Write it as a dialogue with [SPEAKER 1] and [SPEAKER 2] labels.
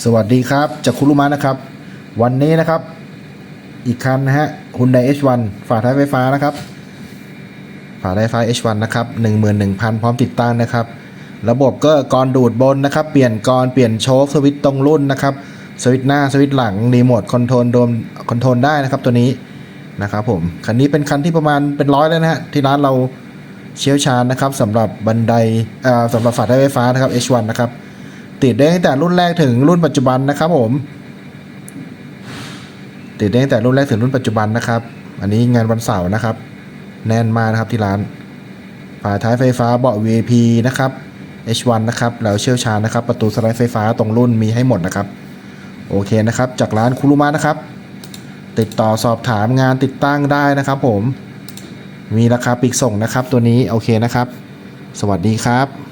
[SPEAKER 1] สวัสดีครับ จากคุรุมะนะครับ วันนี้นะครับ อีกคันนะฮะ Hyundai H1 ฝาท้ายไฟฟ้านะครับฝาท้ายไฟฟ้า H1 นะครับ11,000 พร้อมติดตั้งนะครับ ระบบก็กรดูดบนนะครับ เปลี่ยนกรเปลี่ยนโชคสวิตตรงรุ่นนะครับสวิตหน้าสวิตหลังรีโมทคอนโทรลโดมคอนโทรลได้นะครับตัวนี้นะครับผมคันนี้เป็นคันที่ประมาณเป็นร้อยแล้วนะฮะที่ร้านเราเชี่ยวชาญนะครับสำหรับบันไดเอ่อสำหรับฝาท้ายไฟฟ้านะครับ H1 นะครับ ติดได้ตั้งแต่รุ่นแรกถึงรุ่นปัจจุบันนะครับผม ติดได้ตั้งแต่รุ่นแรกถึงรุ่นปัจจุบันนะครับ อันนี้งานวันเสาร์นะครับ แน่นมากนะครับที่ร้านฝาท้ายไฟฟ้าเบาะ VIP นะครับ H1 นะครับ แล้วเชี่ยวชาญนะครับ ประตูสไลด์ไฟฟ้าตรงรุ่นมีให้หมดนะครับ โอเคนะครับ จากร้านคุรุมะนะครับ ติดต่อสอบถามงานติดตั้งได้นะครับ ผม มีราคาปีกส่งนะครับ ตัวนี้โอเคนะครับ สวัสดีครับ